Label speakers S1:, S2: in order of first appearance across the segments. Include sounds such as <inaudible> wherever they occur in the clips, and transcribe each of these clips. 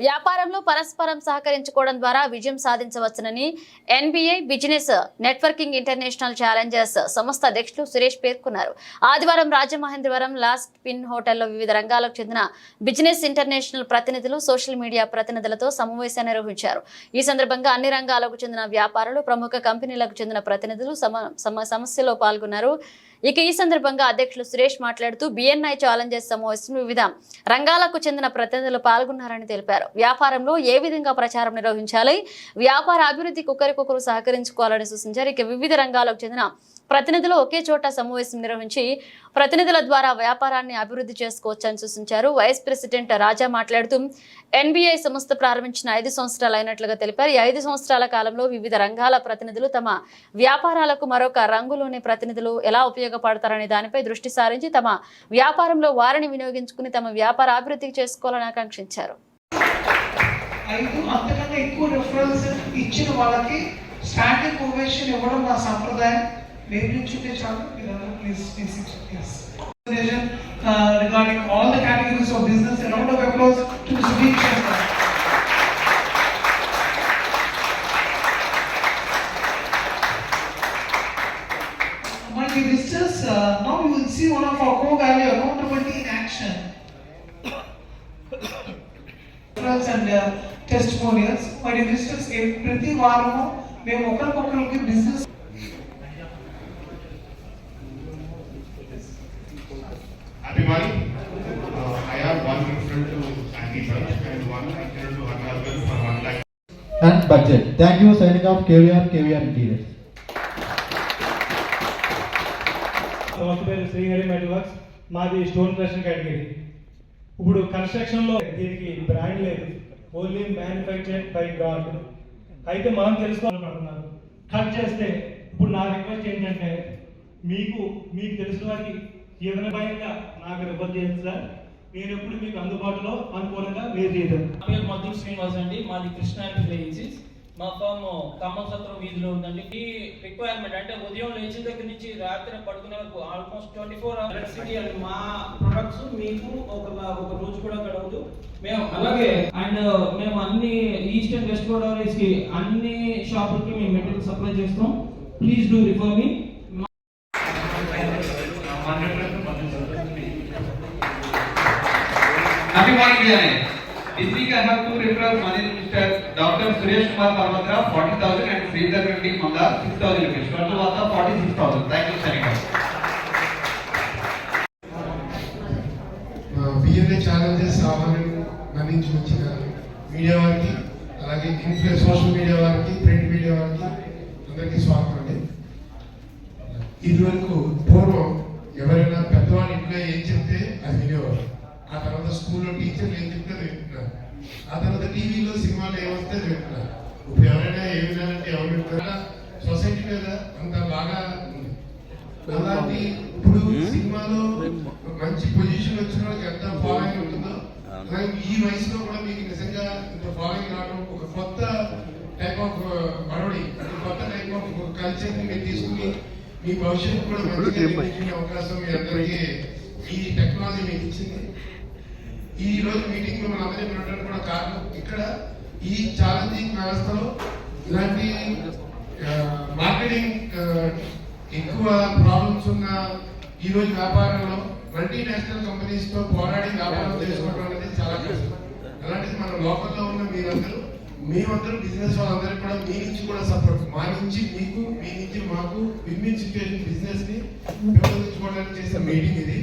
S1: వ్యాపారంలో పరస్పరం సహకరించుకోవడం ద్వారా విజయం సాధించవచ్చునని NBI business networking international challengers సంస్థ అధ్యక్షులు సురేష్ పేర్కొన్నారు. ఆదివారం రాజమహేంద్రవరం లాస్ట్ పిన్ హోటల్లో వివిధ రంగాలకు చెందిన బిజినెస్ ఇంటర్నేషనల్ ప్రతినిధులు సోషల్ మీడియా ప్రతినిధులతో సమావేశం నిర్వహించారు. ఈ సందర్భంగా అన్ని రంగాలకు చెందిన వ్యాపారులు ప్రముఖ కంపెనీలకు చెందిన ప్రతినిధులు సమ- సమ- సమస్యలో పాల్గొన్నారు. ఇక ఈ సందర్భంగా అధ్యక్షులు సురేష్ మాట్లాడుతూ బిఎన్ఐ ఛాలెంజర్స్ సమావేశం వివిధ రంగాలకు చెందిన ప్రతినిధులు పాల్గొన్నారని తెలిపారు. వ్యాపారంలో ఏ విధంగా ప్రచారం నిర్వహించాలి? వ్యాపార అభివృద్ధికి ఒకరికొకరు సహకరించుకోవాలని సూచించారు. ఇక వివిధ రంగాలకు చెందిన ప్రతినిధులు ఒకే చోట సమావేశం నిర్వహించి ప్రతినిధుల ద్వారా వ్యాపారాన్ని అభివృద్ధి చేసుకోవచ్చని సూచించారు. వైస్ ప్రెసిడెంట్ రాజా మాట్లాడుతూ ఎన్బిఐ సంస్థ ప్రారంభించిన ఐదు సంవత్సరాలు అయినట్లుగా తెలిపారు. ఈ ఐదు సంవత్సరాల కాలంలో వివిధ రంగాల ప్రతినిధులు తమ వ్యాపారాలకు మరొక రంగులోని ప్రతినిధులు ఎలా ఉపయోగపడతారనే దానిపై దృష్టి సారించి తమ వ్యాపారంలో వారిని వినియోగించుకుని తమ వ్యాపార అభివృద్ధికి చేసుకోవాలని ఆకాంక్షించారు.
S2: ఐదు అంతకన్నా ఎక్కువ రిఫరెన్స్ ఇచ్చిన వాళ్ళకి స్టాండింగ్ ఓవేషన్ ఇవ్వడం మా సంప్రదాయం. నేర్పించుంటే చాలు మీరందరూ please please yes regarding all the categories of business round of approach to Sudeep Sharma మనకి uh, యాక్షన్ <coughs> టెస్టిమోనియల్స్ మరియు క్రిస్టియన్స్ ప్రతి వారము మేము ఒకరికొకరికి బిజినెస్
S3: మాది స్టోన్ కన్స్ట్రక్షన్ కేటగిరీ. ఇప్పుడు కన్స్ట్రక్షన్లో దీనికి బ్రాండ్ లేదు. ఓన్లీ మ్యానుఫ్యాక్చర్డ్ బై గాడ్ అయితే మనం తెలుసుకోవాలనుకుంటున్నారు కట్ చేస్తే ఇప్పుడు నా రిక్వెస్ట్ ఏంటంటే మీకు మీకు తెలిసిన వారికి ఏదైనా భయంగా నాకు రిఫర్ చేయండి సార్. నేను ఎప్పుడు మీకు అందుబాటులో అనుకూలంగా మీరు చేయలేదు
S4: నా పేరు మధుర్ శ్రీనివాస్ అండి. మాది కృష్ణా ఏజెన్సీస్ మా ఫామ్ ఖమ్మం సత్రం వీధిలో ఉందండి ఈ రిక్వైర్మెంట్ అంటే ఉదయం లేచిన దగ్గర నుంచి రాత్రి పడుకునే వరకు almost twenty four electricity and మా ప్రొడక్ట్స్ మీకు ఒక ఒక రోజు కూడా గడవదు మేము అలాగే అండ్ మేము అన్ని ఈస్ట్ అండ్ వెస్ట్కి అన్ని షాపులకి మేము మెటీరియల్ సప్లై చేస్తాం ప్లీజ్ డూ రిఫర్ మీ
S5: Happy morning, Vijay. This week I have two referrals. One is Mr. Doctor Suresh Kumar Parvatra, forty thousand and Sridhar Reddy Mandar, six thousand rupees. Total worth forty six thousand. Thank you you, Senator.
S6: BNA challenges ఆహ్వానం అందించి వచ్చిన media వారికి అలాగే ఇన్ఫ్లు social media వారికి print media వారికి అందరికీ స్వాగతం అండి. ఇదివరకు పూర్వం ఎవరైనా పెద్దవాళ్ళు ఇంట్లో ఏం చెప్తే అది వినేవారు ఆ తర్వాత స్కూల్లో టీచర్లు ఏం చెప్తే అది వింటున్నారు. సినిమాలు ఏమొస్తే అది వింటున్నారు ఇప్పుడు ఎవరైనా ఏ వినాలంటే ఎవరు వింటారా సొసైటీ మీద అంత బాగా ఉంది. అలాంటి ఇప్పుడు సినిమాలో మంచి పొజిషన్ వచ్చిన వాళ్ళకి ఎంత ఫాలోయింగ్ ఉంటుందో ఈ వయసులో కూడా మీకు నిజంగా ఇంత ఫాలోయింగ్ రావడం ఒక కొత్త టైప్ ఆఫ్ మరొడి కొత్త టైప్ ఆఫ్ కల్చర్ని మీరు తీసుకుని మీ భవిష్యత్తు కూడా మంచిగా అవకాశం మీ అందరికీ ఈ టెక్నాలజీ మీకు ఇచ్చింది. ఈ రోజు మీటింగ్ మిమ్మల్ని పిలవడానికి కూడా కారణం ఇక్కడ ఈ ఛాలెంజింగ్ వ్యవస్థలో ఇలాంటి మార్కెటింగ్ ఎక్కువ ప్రాబ్లమ్స్ ఉన్న ఈ రోజు వ్యాపారంలో మల్టీనేషనల్ కంపెనీస్తో పోరాడి వ్యాపారం చేసుకోవడం అనేది చాలా కష్టం. అలాంటిది మన లోకల్లో ఉన్న మీరందరూ మేమందరూ బిజినెస్ వాళ్ళందరికీ కూడా మీ నుంచి కూడా సపోర్ట్ మా నుంచి మీకు మీ నుంచి మాకు విన్ సిచ్యువేషన్ బిజినెస్ని పెంపొందించుకోవడానికి చేసిన మీటింగ్ ఇది.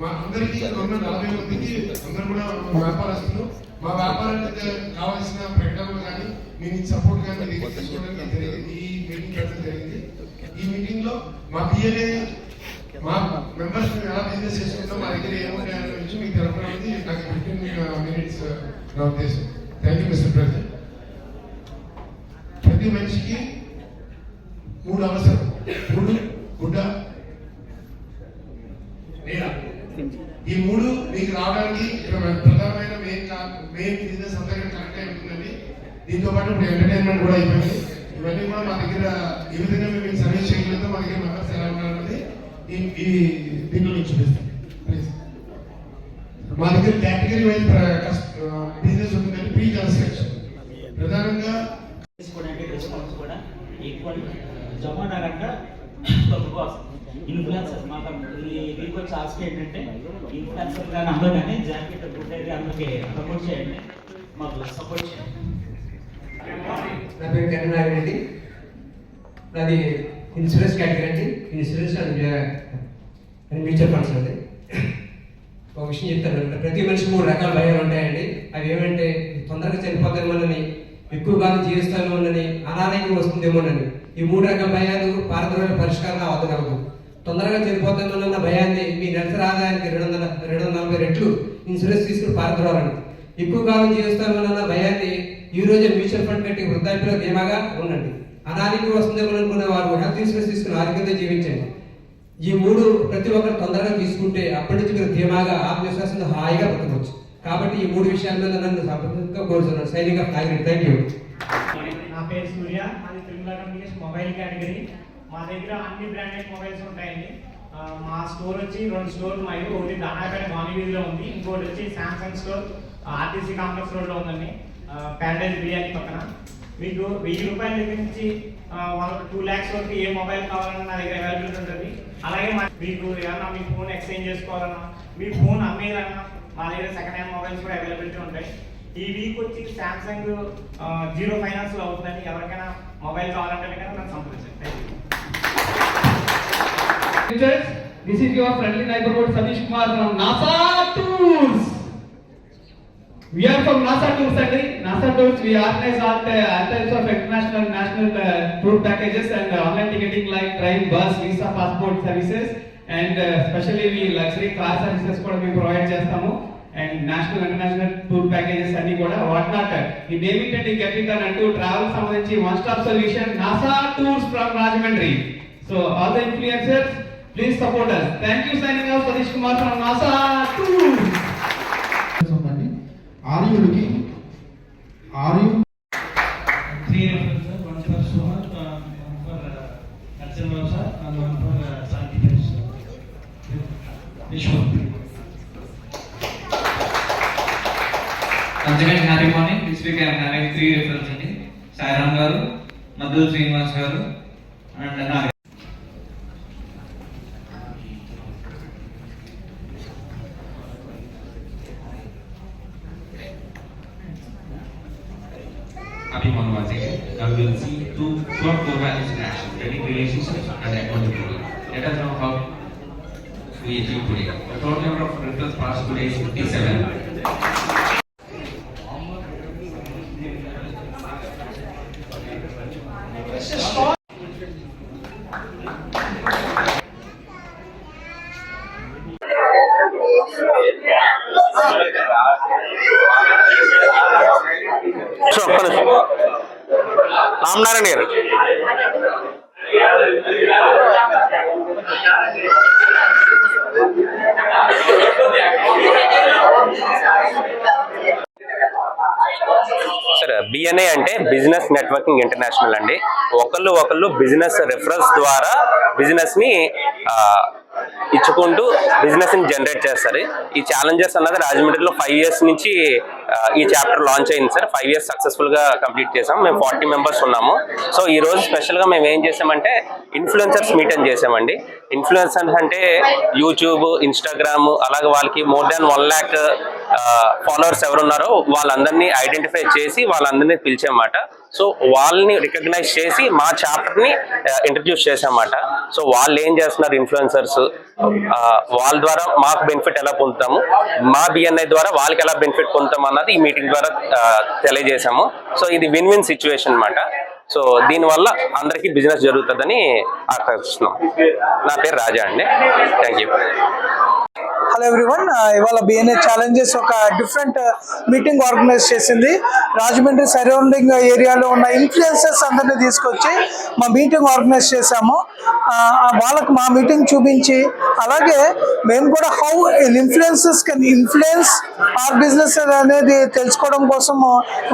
S6: మా అందరికీ ఇక్కడ ఉన్న నలభై మందికి అందరు కూడా వ్యాపారస్తులు మా వ్యాపారానికి కావాల్సిన ప్రకటనలు కానీ మీ సపోర్ట్ కానీ తీసుకోవడానికి జరిగింది. ఈ మీటింగ్ పెట్టడం జరిగింది. ఈ మీటింగ్లో మా పిఎల్ఏ మా మెంబర్స్ ఎలా బిజినెస్ చేసుకుంటాం మా దగ్గర ఏముంటాయి గురించి మీకు తెలపడానికి నాకు ఫిఫ్టీన్ మినిట్స్ uh, uh, నా ఉద్దేశం. థ్యాంక్ యూ మిస్టర్ ప్రెసిడెంట్ ప్రతి మనిషికి మూడు అవసరం మూడు గుడ్డ నీడ ఈ మూడు మీకు రావడానికి ఇక్కడ మన ప్రధానమైన మెయిన్ మెయిన్ బిజినెస్ అందరికీ కనెక్ట్ అయి ఉంటుందండి. దీంతో పాటు ఇప్పుడు ఎంటర్టైన్మెంట్ కూడా అయిపోయింది. ఇవన్నీ కూడా మా దగ్గర ఏ విధంగా మేము సర్వీస్ చేయగలుగుతాం మా దగ్గర మెంబర్స్ ఎలా ఉన్నారన్నది ఈ దీంట్లో మీకు ప్లీజ్ మా దగ్గర కేటగిరీ వైజ్ బిజినెస్ ఉంటుందండి
S7: జమానా కంట బాస్ ఇన్ఫ్లుయెన్సర్స్ మా ఈ వచ్చి ఆస్క్ ఏంటంటే ఇన్ఫ్లుయెన్సర్ కానీ అందరూ కానీ జాకెట్ గుడ్ అయితే అందరికీ సపోర్ట్ చేయండి. మాకు సపోర్ట్ చేయండి.
S8: నా పేరు కరీంనగర్ రెడ్డి. నాది ఇన్సూరెన్స్ కేటగిరీ అండి. Insurance and and mutual funds అండి. ఒక విషయం చెప్తాను. ప్రతి మనిషి మూడు రకాల భయాలు ఉంటాయండి. అవి ఏమంటే తొందరగా చనిపోతామోనని ఎక్కువ కాలం జీవిస్తామోనని అనారోగ్యం వస్తుందేమోనని ఈ మూడు రకాల భయాలు పారదర్శక పరిష్కారం అవ్వగలదు తొందరగా చనిపోతామన్న భయాన్ని మీ నెలసరి ఆదాయానికి రెండు వందల రెండు వందల నలభై రెట్లు ఇన్సూరెన్స్ తీసుకుని పారద్రోలండి ఎక్కువ కాలం జీవిస్తామన్న భయాన్ని ఈ రోజే మ్యూచువల్ ఫండ్ పెట్టి వృద్ధాప్యలో ధీమాగా ఉండండి. అనారోగ్యం వస్తుందేమో అనుకునే వారు హెల్త్ ఇన్సూరెన్స్ తీసుకుని ఆరోగ్యంతో జీవించండి. ఈ మూడు ప్రతి ఒక్కరు తొందరగా తీసుకుంటే అప్పటి నుంచి మీరు ధీమాగా ఆత్మవిశ్వాసంతో హాయిగా బ్రతకవచ్చు కాబట్టి ఈ మూడు విషయాల మీద నన్ను సంప్రదించగా కోరుతున్నాను. సైనిక థ్యాంక్ యూ
S9: నా పేరు సూర్య. అది తిరుమల మొబైల్ కేటగిరీ. మా దగ్గర అన్ని బ్రాండెడ్ మొబైల్స్ ఉంటాయండి. మా స్టోర్ వచ్చి రెండు స్టోర్లు మావి ఒకటి దానాపేట గాంధీవీధిలో వీధిలో ఉంది. ఇంకోటి వచ్చి శాంసంగ్ స్టోర్ ఆర్టీసీ కాంప్లెక్స్ రోడ్లో ఉందండి. ప్యారడైజ్ బిర్యానీ పక్కన. మీకు వెయ్యి రూపాయల దగ్గర నుంచి వాళ్ళకి టూ ల్యాక్స్ వరకు ఏ మొబైల్ కావాలన్నా నా దగ్గర అవైలబిలిటీ ఉంటుంది. అలాగే మీకు ఏమన్నా మీ ఫోన్ ఎక్స్చేంజ్ చేసుకోవాలన్నా మీ ఫోన్ అమ్మేయాలన్నా మా దగ్గర సెకండ్ హ్యాండ్ మొబైల్స్ కూడా అవైలబిలిటీ ఉంటాయి. ఈ వీక్ వచ్చి శాంసంగ్ జీరో ఫైనాన్స్లో అవుతుందని ఎవరికైనా మొబైల్ కావాలంటే కనుక నన్ను సంప్రదించండి thank you
S10: This is your friendly neighborhood Satish Kumar from NASA Tours. We are from NASA Tours and NASA Tours we organize all, the, all types of international and national uh, tour packages and uh, online ticketing like train, bus, visa, passport services and uh, especially we luxury car services కూడా we provide చేస్తాము and national international tour packages అన్ని కూడా what not ఈ David and get it అంటూ travel సంబంధించి one stop solution Nasa tours from Rajahmundry so all the influencers please support us. Thank you signing off Satish Kumar from Nasa tours
S11: ఉందండి ఆర్యుడికి ఆర్యు
S4: three reference sir one for Suman one for Narasimharao sir and one for Shanti.
S10: This week I am having three referrals అండి సాయిరామ్ గారు మధు శ్రీనివాస్ గారు and Naga
S12: Abhiman Vazike. Now we will see two short core values in action, building relationships and accountability. Let us know how we achieve today. The total number of referrals passed today is 57.
S13: Sir BNA అంటే business networking international అండి. ఒకళ్ళు ఒకళ్ళు business reference ద్వారా బిజినెస్ని చేసుకుంటూ బిజినెస్ని generate చేస్తారు. ఈ ఛాలెంజెస్ అన్నది రాజమండ్రిలో ఫైవ్ ఇయర్స్ నుంచి ఈ చాప్టర్ లాంచ్ అయింది సార్. ఫైవ్ ఇయర్స్ సక్సెస్ఫుల్గా కంప్లీట్ చేసాం. మేము ఫార్టీ మెంబర్స్ ఉన్నాము. సో ఈ రోజు స్పెషల్గా మేము ఏం చేసామంటే ఇన్ఫ్లుయెన్సర్స్ మీట్ అని చేసామండి. ఇన్ఫ్లుయెన్సర్స్ అంటే యూట్యూబ్ ఇన్స్టాగ్రామ్ అలాగే వాళ్ళకి more than one lakh followers ఎవరున్నారో వాళ్ళందరినీ ఐడెంటిఫై చేసి వాళ్ళందరినీ పిలిచామాట. సో వాళ్ళని రికగ్నైజ్ చేసి మా చాప్టర్ని ఇంట్రడ్యూస్ చేసామాట సో వాళ్ళు ఏం చేస్తున్నారు ఇన్ఫ్లుయెన్సర్స్ వాళ్ళ ద్వారా మాకు బెనిఫిట్ ఎలా పొందుతాము? మా బిఎన్ఐ ద్వారా వాళ్ళకి ఎలా బెనిఫిట్ పొందుతాం అన్నది ఈ మీటింగ్ ద్వారా తెలియజేశాము. సో ఇది విన్ విన్ సిచ్యువేషన్ అనమాట సో దీనివల్ల అందరికీ బిజినెస్ జరుగుతుందని ఆకర్షిస్తున్నాం నా పేరు రాజా అండి. Thank you
S14: hello everyone uh, ఇవాళ బిఎన్ఏ ఛాలెంజెస్ ఒక డిఫరెంట్ మీటింగ్ ఆర్గనైజ్ చేసింది. రాజమండ్రి సరౌండింగ్ ఏరియాలో ఉన్న ఇన్ఫ్లుయెన్సర్స్ అందరినీ తీసుకొచ్చి మా మీటింగ్ ఆర్గనైజ్ చేశాము. ఆ, వాళ్ళకు మా మీటింగ్ చూపించి అలాగే మేము కూడా how influences can influence our business అనేది తెలుసుకోవడం కోసం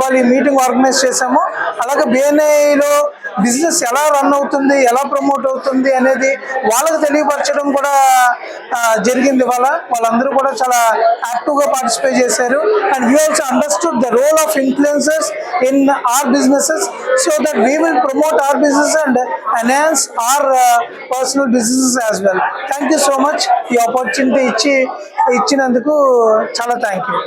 S14: వాళ్ళు ఈ మీటింగ్ ఆర్గనైజ్ చేశాము. అలాగే బిఎన్ఐలో బిజినెస్ ఎలా రన్ అవుతుంది ఎలా ప్రమోట్ అవుతుంది అనేది వాళ్ళకి తెలియపరచడం కూడా జరిగింది వాళ్ళ వాళ్ళందరూ కూడా చాలా యాక్టివ్గా పార్టిసిపేట్ చేశారు. And we also understood the role of influences in our businesses so that we will promote our business and enhance our personal businesses as well thank you so much ఈ ఆపర్చునిటీ ఇచ్చి ఇచ్చినందుకు చాలా thank you